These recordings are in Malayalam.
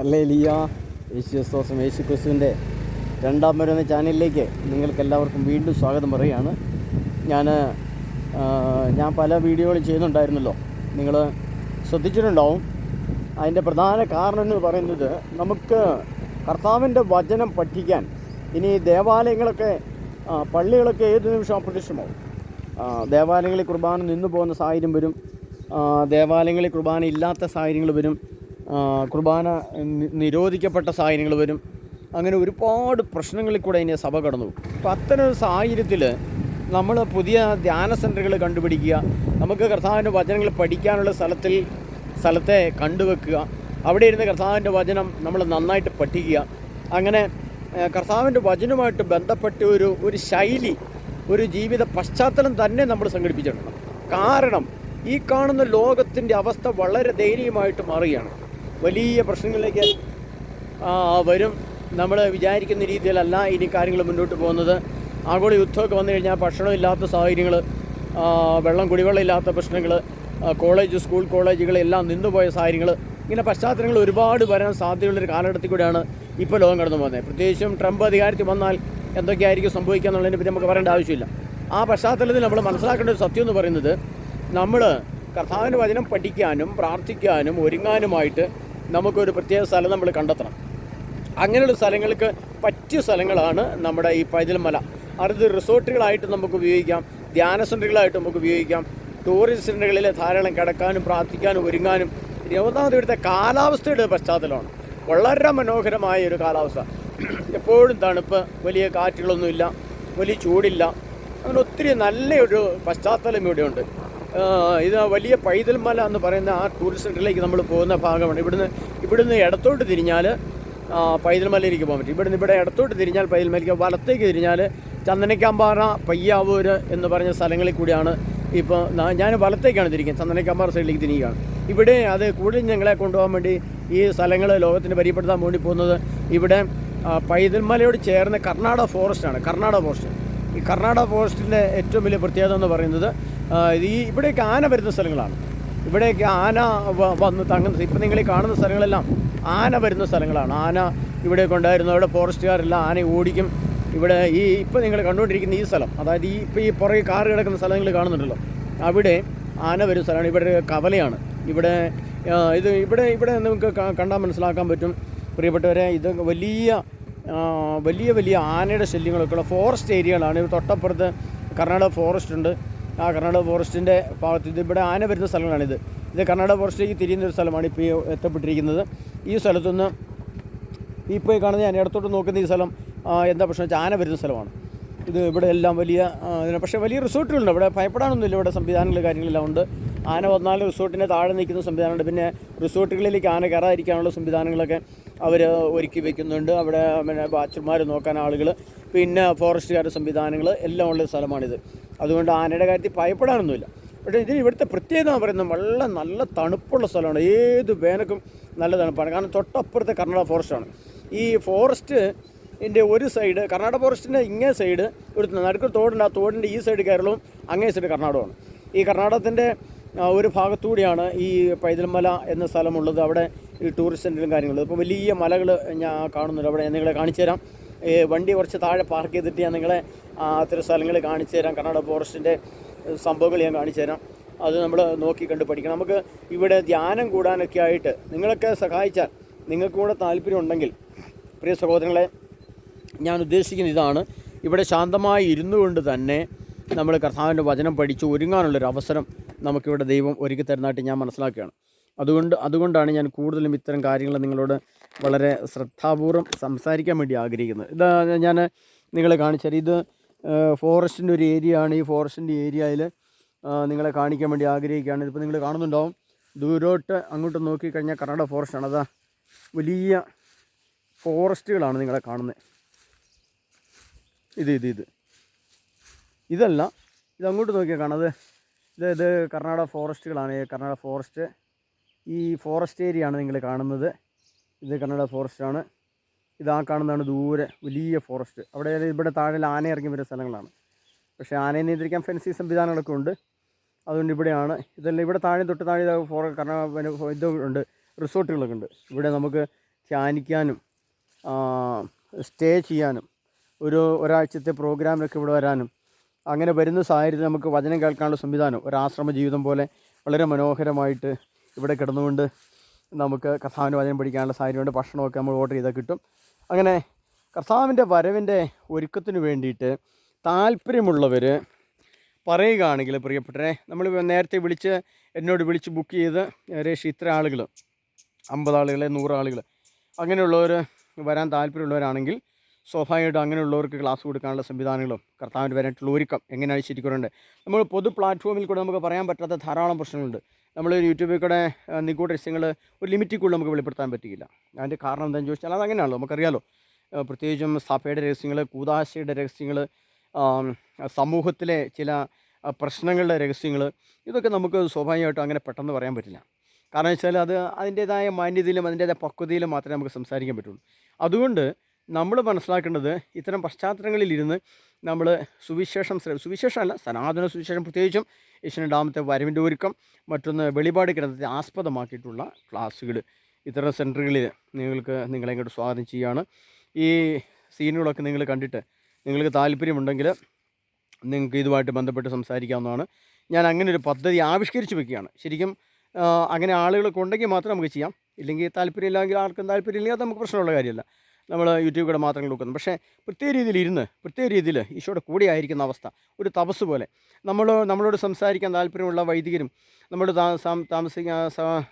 അല്ലേ ലിയ? യേശുസ്തോസം യേശു ക്രിസ്തുവിന്റെ രണ്ടാം വരുന്ന ചാനലിലേക്ക് നിങ്ങൾക്ക് എല്ലാവർക്കും വീണ്ടും സ്വാഗതം പറയുകയാണ്. ഞാൻ ഞാൻ പല വീഡിയോകൾ ചെയ്യുന്നുണ്ടായിരുന്നല്ലോ. നിങ്ങൾ ശ്രദ്ധിച്ചിട്ടുണ്ടാവും. അതിന്റെ പ്രധാന കാരണം എന്ന് പറയുന്നത് നമുക്ക് കർത്താവിന്റെ വചനം പഠിക്കാൻ ഇനി ദേവാലയങ്ങളൊക്കെ പള്ളികളൊക്കെ ഏത് നിമിഷം അപ്രത്യക്ഷമാവും. ദേവാലയങ്ങളിൽ കുർബാന നിന്നു പോകുന്ന സാഹചര്യം വരും. ദേവാലയങ്ങളിൽ കുർബാന ഇല്ലാത്ത സാഹചര്യങ്ങൾ വരും. കുർബാന നിരോധിക്കപ്പെട്ട സാഹചര്യങ്ങൾ വരും. അങ്ങനെ ഒരുപാട് പ്രശ്നങ്ങളിൽ കൂടെ ഇനി സഭ കടന്നു. അപ്പോൾ അത്തരം ഒരു സാഹചര്യത്തിൽ നമ്മൾ പുതിയ ധ്യാന സെന്ററുകൾ കണ്ടുപിടിക്കുക നമുക്ക് കർത്താവിന്റെ വചനങ്ങൾ പഠിക്കാനുള്ള സ്ഥലത്തിൽ സ്ഥലത്തെ കണ്ടുവെക്കുക അവിടെ ഇരുന്ന് കർത്താവിന്റെ വചനം നമ്മൾ നന്നായിട്ട് പഠിക്കുക. അങ്ങനെ കർത്താവിന്റെ വചനവുമായിട്ട് ബന്ധപ്പെട്ട ഒരു ഒരു ശൈലി ഒരു ജീവിത പശ്ചാത്തലം തന്നെ നമ്മൾ സംഘടിപ്പിച്ചിട്ടുണ്ട്. കാരണം ഈ കാണുന്ന ലോകത്തിന്റെ അവസ്ഥ വളരെ ദയനീയമായിട്ട് മാറുകയാണ്. വലിയ പ്രശ്നങ്ങളിലേക്ക് വരും. നമ്മൾ വിചാരിക്കുന്ന രീതിയിലല്ല ഇനി കാര്യങ്ങൾ മുന്നോട്ട് പോകുന്നത്. ആഗോള യുദ്ധമൊക്കെ വന്നു കഴിഞ്ഞാൽ ഭക്ഷണമില്ലാത്ത സാഹചര്യങ്ങൾ വെള്ളം കുടിവെള്ളം ഇല്ലാത്ത പ്രശ്നങ്ങൾ കോളേജ് സ്കൂൾ കോളേജുകളെല്ലാം നിന്നുപോയ സാഹചര്യങ്ങൾ ഇങ്ങനെ പശ്ചാത്തലങ്ങൾ ഒരുപാട് വരാൻ സാധ്യതയുള്ളൊരു കാലഘട്ടത്തിൽ കൂടിയാണ് ഇപ്പോൾ ലോകം കടന്നു പോകുന്നത്. പ്രത്യേകിച്ചും ട്രംപ് അധികാരത്തിൽ വന്നാൽ എന്തൊക്കെയായിരിക്കും സംഭവിക്കുക എന്നുള്ളതിനെ പറ്റി നമുക്ക് പറയേണ്ട ആവശ്യമില്ല. ആ പശ്ചാത്തലത്തിൽ നമ്മൾ മനസ്സിലാക്കേണ്ട ഒരു സത്യം എന്ന് പറയുന്നത് നമ്മൾ കർത്താവിന്റെ വചനം പഠിക്കാനും പ്രാർത്ഥിക്കാനും ഒരുങ്ങാനുമായിട്ട് നമുക്കൊരു പ്രത്യേക സ്ഥലം നമ്മൾ കണ്ടെത്തണം. അങ്ങനെയുള്ള സ്ഥലങ്ങൾക്ക് പറ്റിയ സ്ഥലങ്ങളാണ് നമ്മുടെ ഈ പൈതൽമല. അത് റിസോർട്ടുകളായിട്ട് നമുക്ക് ഉപയോഗിക്കാം. ധ്യാന സെന്ററുകളായിട്ട് നമുക്ക് ഉപയോഗിക്കാം. ടൂറിസ്റ്റ് സെന്ററുകളിൽ ധാരാളം കിടക്കാനും പ്രാർത്ഥിക്കാനും ഒരുങ്ങാനും ഒന്നാമത് ഇവിടുത്തെ കാലാവസ്ഥയുടെ പശ്ചാത്തലമാണ്. വളരെ മനോഹരമായ ഒരു കാലാവസ്ഥ. എപ്പോഴും തണുപ്പ് വലിയ കാറ്റുകളൊന്നുമില്ല വലിയ ചൂടില്ല. അങ്ങനെ ഒത്തിരി നല്ലൊരു പശ്ചാത്തലം ഇവിടെയുണ്ട്. ഇത് വലിയ പൈതൽ മല എന്ന് പറയുന്ന ആ ടൂറിസ്റ്റ് സെന്ററിലേക്ക് നമ്മൾ പോകുന്ന ഭാഗമാണ്. ഇവിടുന്ന് ഇവിടുന്ന് ഇടത്തോട്ട് തിരിഞ്ഞാൽ പൈതൽ മലയിലേക്ക് പോകാൻ പറ്റും. ഇവിടുന്ന് ഇവിടെ ഇടത്തോട്ട് തിരിഞ്ഞാൽ പൈതൽ മലയ്ക്ക് വലത്തേക്ക് തിരിഞ്ഞാൽ ചന്ദനക്കാമ്പാറ പയ്യാവൂര് എന്ന് പറഞ്ഞ സ്ഥലങ്ങളിൽ കൂടിയാണ് ഇപ്പോൾ ഞാൻ വലത്തേക്കാണ് തിരിക്കുന്നത്. ചന്ദനക്കാമ്പാറ സൈഡിലേക്ക് തിരിയുകയാണ്. ഇവിടെ അത് കൂടുതൽ ഞങ്ങളെ കൊണ്ടുപോകാൻ വേണ്ടി ഈ സ്ഥലങ്ങൾ ലോകത്തിന് പരിചയപ്പെടുത്താൻ വേണ്ടി പോകുന്നത് ഇവിടെ പൈതൽമലയോട് ചേർന്ന് കർണാടക ഫോറസ്റ്റാണ് കർണാടക ഫോറസ്റ്റ് ഈ കർണാടക ഫോറസ്റ്റിന്റെ ഏറ്റവും വലിയ പ്രത്യേകത എന്ന് പറയുന്നത് ഈ ഇവിടേക്ക് ആന വരുന്ന സ്ഥലങ്ങളാണ്. ഇവിടേക്ക് ആന വന്ന് തങ്ങുന്ന ഇപ്പം നിങ്ങൾ ഈ കാണുന്ന സ്ഥലങ്ങളെല്ലാം ആന വരുന്ന സ്ഥലങ്ങളാണ്. ആന ഇവിടേക്ക് ഉണ്ടായിരുന്നു അവിടെ ഫോറസ്റ്റുകാരെല്ലാം ആന ഓടിക്കും. ഇവിടെ ഈ ഇപ്പം നിങ്ങൾ കണ്ടുകൊണ്ടിരിക്കുന്ന ഈ സ്ഥലം അതായത് ഈ ഇപ്പോൾ ഈ പുറകെ കാറ് കിടക്കുന്ന സ്ഥലം നിങ്ങൾ കാണുന്നുണ്ടല്ലോ അവിടെ ആന വരുന്ന സ്ഥലമാണ്. ഇവിടെ കവലയാണ്. ഇവിടെ ഇത് ഇവിടെ ഇവിടെ നമുക്ക് കണ്ടാൽ മനസ്സിലാക്കാൻ പറ്റും. പ്രിയപ്പെട്ടവരെ ഇത് വലിയ വലിയ വലിയ ആനയുടെ ശല്യങ്ങളൊക്കെയുള്ള ഫോറസ്റ്റ് ഏരിയകളാണ് തൊട്ടപ്പുറത്ത് കർണാടക ഫോറസ്റ്റ് ഉണ്ട്. ആ കർണാടക ഫോറസ്റ്റിന്റെ ഭാഗത്ത് ഇത് ഇവിടെ ആന വരുന്ന സ്ഥലങ്ങളാണിത്. ഇത് കർണാടക ഫോറസ്റ്റിലേക്ക് തിരിയുന്ന ഒരു സ്ഥലമാണ് ഇപ്പോൾ എത്തപ്പെട്ടിരിക്കുന്നത്. ഈ സ്ഥലത്തുനിന്ന് ഇപ്പോൾ ഈ കാണുന്ന ഞാൻ ഇടത്തോട്ട് നോക്കുന്ന ഈ സ്ഥലം എന്താ പ്രശ്നം വെച്ചാൽ ആന വരുന്ന സ്ഥലമാണ്. ഇത് ഇവിടെ എല്ലാം വലിയ പക്ഷേ വലിയ റിസോർട്ടുകളുണ്ട്. ഇവിടെ ഭയപ്പെടാനൊന്നുമില്ല. ഇവിടെ സംവിധാനങ്ങൾ കാര്യങ്ങളെല്ലാം ഉണ്ട്. ആന വന്നാൽ റിസോർട്ടിന്റെ താഴെ നിൽക്കുന്ന സംവിധാനമുണ്ട്. പിന്നെ റിസോർട്ടുകളിലേക്ക് ആന കയറാതിരിക്കാനുള്ള സംവിധാനങ്ങളൊക്കെ അവർ ഒരുക്കി വെക്കുന്നുണ്ട്. അവിടെ പിന്നെ ബാച്ചർമാർ നോക്കാൻ ആളുകൾ പിന്നെ ഫോറസ്റ്റുകാരുടെ സംവിധാനങ്ങൾ എല്ലാം ഉള്ള സ്ഥലമാണിത്. അതുകൊണ്ട് ആനയുടെ കാര്യത്തിൽ ഭയപ്പെടാനൊന്നുമില്ല. പക്ഷേ ഇതിന് ഇവിടുത്തെ പ്രത്യേകത എന്ന് പറയുന്നത് വളരെ നല്ല തണുപ്പുള്ള സ്ഥലമാണ്. ഏത് വേനക്കും നല്ല തണുപ്പാണ്. കാരണം തൊട്ടപ്പുറത്തെ കർണാടക ഫോറസ്റ്റാണ്. ഈ ഫോറസ്റ്റ് ഇതിന്റെ ഒരു സൈഡ് കർണാടക ഫോറസ്റ്റിന്റെ ഇങ്ങേ സൈഡ് ഒരു നടുക്കൊരു തോടുണ്ട് ആ തോടിന്റെ ഈ സൈഡ് കേരളവും അങ്ങേ സൈഡ് കർണാടകമാണ് ഈ കർണാടകത്തിന്റെ ഒരു ഭാഗത്തുകൂടിയാണ് ഈ പൈതൽമല എന്ന സ്ഥലമുള്ളത്. അവിടെ ഈ ടൂറിസ്റ്റ് സെന്ററും കാര്യങ്ങളും. ഇപ്പോൾ വലിയ മലകൾ ഞാൻ കാണുന്നുണ്ട്. അവിടെ നിങ്ങളെ കാണിച്ചു തരാം. വണ്ടി കുറച്ച് താഴെ പാർക്ക് ചെയ്തിട്ട് ഞാൻ നിങ്ങളെ അത്തരം സ്ഥലങ്ങൾ കാണിച്ചു തരാം. കർണാടക ഫോറസ്റ്റിന്റെ സംഭവങ്ങൾ ഞാൻ കാണിച്ചു തരാം. അത് നമ്മൾ നോക്കി കണ്ട് പഠിക്കണം. നമുക്ക് ഇവിടെ ധ്യാനം കൂടാനൊക്കെ ആയിട്ട് നിങ്ങളൊക്കെ സഹായിച്ചാൽ നിങ്ങൾക്ക് കൂടെ താല്പര്യം ഉണ്ടെങ്കിൽ പ്രിയ സഹോദരങ്ങളെ ഞാൻ ഉദ്ദേശിക്കുന്ന ഇതാണ്. ഇവിടെ ശാന്തമായി ഇരുന്നു കൊണ്ട് തന്നെ നമ്മൾ കർത്താവിന്റെ വചനം പഠിച്ച് ഒരുങ്ങാനുള്ളൊരു അവസരം നമുക്കിവിടെ ദൈവം ഒരുക്കി തരുന്നതായിട്ട് ഞാൻ മനസ്സിലാക്കുകയാണ്. അതുകൊണ്ട് അതുകൊണ്ടാണ് ഞാൻ കൂടുതലും ഇത്തരം കാര്യങ്ങൾ നിങ്ങളോട് വളരെ ശ്രദ്ധാപൂർവം സംസാരിക്കാൻ വേണ്ടി ആഗ്രഹിക്കുന്നത്. ഇതാ ഞാൻ നിങ്ങളെ കാണിച്ചാൽ ഇത് ഫോറസ്റ്റിന്റെ ഒരു ഏരിയ ആണ്. ഈ ഫോറസ്റ്റിന്റെ ഏരിയയിൽ നിങ്ങളെ കാണിക്കാൻ വേണ്ടി ആഗ്രഹിക്കുകയാണ്. ഇതിപ്പോൾ നിങ്ങൾ കാണുന്നുണ്ടാവും. ദൂരോട്ട് അങ്ങോട്ട് നോക്കിക്കഴിഞ്ഞാൽ കർണാടക ഫോറസ്റ്റ് ആണ്. അതാ വലിയ ഫോറസ്റ്റുകളാണ് നിങ്ങളെ കാണുന്നത്. ഇത് ഇത് ഇത്. ഇതല്ല ഇത് അങ്ങോട്ട് നോക്കിയാൽ കാണാം. ഇത് ഇത് കർണാടക ഫോറസ്റ്റുകളാണ്. കർണാടക ഫോറസ്റ്റ് ഈ ഫോറസ്റ്റ് ഏരിയ ആണ് നിങ്ങൾ കാണുന്നത്. ഇത് കർണാടക ഫോറസ്റ്റാണ് ഇത് കാണുന്നതാണ് ദൂരെ വലിയ ഫോറസ്റ്റ് അവിടെ ഇവിടെ താഴെ ആന ഇറങ്ങി വരുന്ന സ്ഥലങ്ങളാണ്. പക്ഷേ ആനയെ നിയന്ത്രിക്കാൻ ഫെൻസി സംവിധാനങ്ങളൊക്കെ ഉണ്ട്. അതുകൊണ്ട് ഇവിടെയാണ്. ഇതെല്ലാം ഇവിടെ താഴെ തൊട്ട് താഴെ ഫോറ കർണാടക ഇതുണ്ട് റിസോർട്ടുകളൊക്കെ ഉണ്ട്. ഇവിടെ നമുക്ക് ധ്യാനിക്കാനും സ്റ്റേ ചെയ്യാനും ഒരു ഒരാഴ്ചത്തെ പ്രോഗ്രാമിലൊക്കെ ഇവിടെ വരാനും അങ്ങനെ വരുന്ന സാഹചര്യത്തിൽ നമുക്ക് വചനം കേൾക്കാനുള്ള സംവിധാനം ഒരു ആശ്രമ ജീവിതം പോലെ വളരെ മനോഹരമായിട്ട് ഇവിടെ കിടന്നുകൊണ്ട് നമുക്ക് കർത്താവിന്റെ വചനം പഠിക്കാനുള്ള സാഹചര്യമുണ്ട്. ഭക്ഷണമൊക്കെ നമ്മൾ ഓർഡർ ചെയ്താൽ കിട്ടും. അങ്ങനെ കർത്താവിന്റെ വരവിന്റെ ഒരുക്കത്തിന് വേണ്ടിയിട്ട് താല്പര്യമുള്ളവർ പറയുകയാണെങ്കിൽ പ്രിയപ്പെട്ടരെ നമ്മൾ നേരത്തെ വിളിച്ച് എന്നോട് വിളിച്ച് ബുക്ക് ചെയ്ത് ഏകദേശം ഇത്ര ആളുകൾ അമ്പത് ആളുകൾ നൂറ് അങ്ങനെയുള്ളവർ വരാൻ താല്പര്യമുള്ളവരാണെങ്കിൽ സ്വാഭാവികമായിട്ടും അങ്ങനെയുള്ളവർക്ക് ക്ലാസ് കൊടുക്കാനുള്ള സംവിധാനങ്ങളും കർത്താവിന്റെ വരായിട്ടുള്ള ഒരുക്കം എങ്ങനെയാണ് അഴിച്ചിരിക്കുന്നുണ്ട്. നമ്മൾ പൊതു പ്ലാറ്റ്ഫോമിൽ കൂടെ നമുക്ക് പറയാൻ പറ്റാത്ത ധാരാളം പ്രശ്നങ്ങളുണ്ട്. നമ്മൾ യൂട്യൂബിൽ കൂടെ നിഗൂഢ രഹസ്യങ്ങൾ ഒരു ലിമിറ്റിൽ നമുക്ക് വെളിപ്പെടുത്താൻ പറ്റില്ല അതിന്റെ കാരണം എന്താണെന്ന് ചോദിച്ചാൽ അത് അങ്ങനെയാണല്ലോ നമുക്കറിയാലോ പ്രത്യേകിച്ചും സഭയുടെ രഹസ്യങ്ങൾ കൂതാശയുടെ രഹസ്യങ്ങൾ സമൂഹത്തിലെ ചില പ്രശ്നങ്ങളുടെ രഹസ്യങ്ങൾ ഇതൊക്കെ നമുക്ക് സ്വാഭാവികമായിട്ടും അങ്ങനെ പെട്ടെന്ന് പറയാൻ പറ്റില്ല. കാരണം വെച്ചാൽ അത് അതിന്റേതായ മാന്യതയിലും അതിന്റേതായ പക്വതയിലും മാത്രമേ നമുക്ക് സംസാരിക്കാൻ പറ്റുള്ളൂ. അതുകൊണ്ട് നമ്മൾ മനസ്സിലാക്കേണ്ടത് ഇത്തരം പശ്ചാത്തലങ്ങളിലിരുന്ന് നമ്മൾ സുവിശേഷം സുവിശേഷം സുവിശേഷമല്ല സനാതന സുവിശേഷം പ്രത്യേകിച്ചും രണ്ടാമത്തെ വരവിന്റെ ഒരുക്കം മറ്റൊന്ന് വെളിപാട് ഗ്രന്ഥത്തെ ആസ്പദമാക്കിയിട്ടുള്ള ക്ലാസ്സുകൾ. ഇത്തരം സെന്ററുകളിൽ നിങ്ങൾക്ക് നിങ്ങളെ ഇങ്ങോട്ട് സ്വാഗതം ചെയ്യുകയാണ്. ഈ സീനുകളൊക്കെ നിങ്ങൾ കണ്ടിട്ട് നിങ്ങൾക്ക് താല്പര്യമുണ്ടെങ്കിൽ നിങ്ങൾക്ക് ഇതുമായിട്ട് ബന്ധപ്പെട്ട് സംസാരിക്കാവുന്നതാണ്. ഞാൻ അങ്ങനെ ഒരു പദ്ധതി ആവിഷ്കരിച്ച് വെക്കുകയാണ്. ശരിക്കും അങ്ങനെ ആളുകളൊക്കെ ഉണ്ടെങ്കിൽ മാത്രം നമുക്ക് ചെയ്യാം. ഇല്ലെങ്കിൽ താല്പര്യമില്ലെങ്കിൽ ആർക്കും താല്പര്യമില്ലെങ്കിൽ അത് നമുക്ക് പ്രശ്നമുള്ള കാര്യമല്ല. നമ്മൾ യൂട്യൂബ് കൂടെ മാത്രം നോക്കുന്നത് പക്ഷേ പ്രത്യേക രീതിയിൽ ഇരുന്ന് പ്രത്യേക രീതിയിൽ ഈശോയുടെ കൂടെ ആയിരിക്കുന്ന അവസ്ഥ ഒരു തപസ് പോലെ. നമ്മൾ നമ്മളോട് സംസാരിക്കാൻ താല്പര്യമുള്ള വൈദികരും നമ്മളോട് താമസിക്കാൻ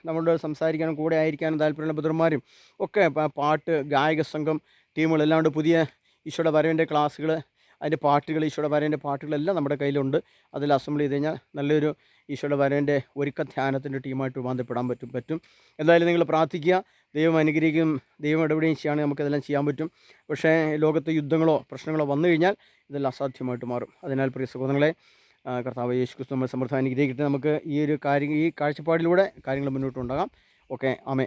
നമ്മളോട് സംസാരിക്കാനും കൂടെ ആയിരിക്കാനും താല്പര്യമുള്ള ബുദ്ധന്മാരും ഒക്കെ പാട്ട് ഗായക സംഘം ടീമുകളെല്ലാം കൊണ്ട് പുതിയ ഈശോയുടെ വരവിന്റെ ക്ലാസ്സുകൾ അതിന്റെ പാട്ടുകൾ ഈശോയുടെ വരവിന്റെ പാട്ടുകളെല്ലാം നമ്മുടെ കയ്യിലുണ്ട്. അതിൽ അസംബിൾ ചെയ്ത് കഴിഞ്ഞാൽ നല്ലൊരു ഈശോയുടെ വരവിന്റെ ഒരുക്ക ധ്യാനത്തിന്റെ ടീമായിട്ട് രൂപാന്തരപ്പെടാൻ പറ്റും പറ്റും. എന്തായാലും നിങ്ങൾ പ്രാർത്ഥിക്കുക. ദൈവം അനുഗ്രഹിക്കും ദൈവം ഇടപെടുകയും ചെയ്യുകയാണെങ്കിൽ നമുക്കിതെല്ലാം ചെയ്യാൻ പറ്റും. പക്ഷേ ലോകത്ത് യുദ്ധങ്ങളോ പ്രശ്നങ്ങളോ വന്നു കഴിഞ്ഞാൽ ഇതെല്ലാം അസാധ്യമായിട്ട് മാറും. അതിനാൽ പ്രിയ സഹോദരങ്ങളെ കർത്താവ് യേശു ക്രിസ്തു നമ്മൾ സമൃദ്ധം അനുഗ്രഹിക്കട്ടെ. നമുക്ക് ഈ ഒരു കാര്യം ഈ കാഴ്ചപ്പാടിലൂടെ കാര്യങ്ങൾ മുന്നോട്ട് കൊണ്ടാകാം ഓക്കെ ആമേ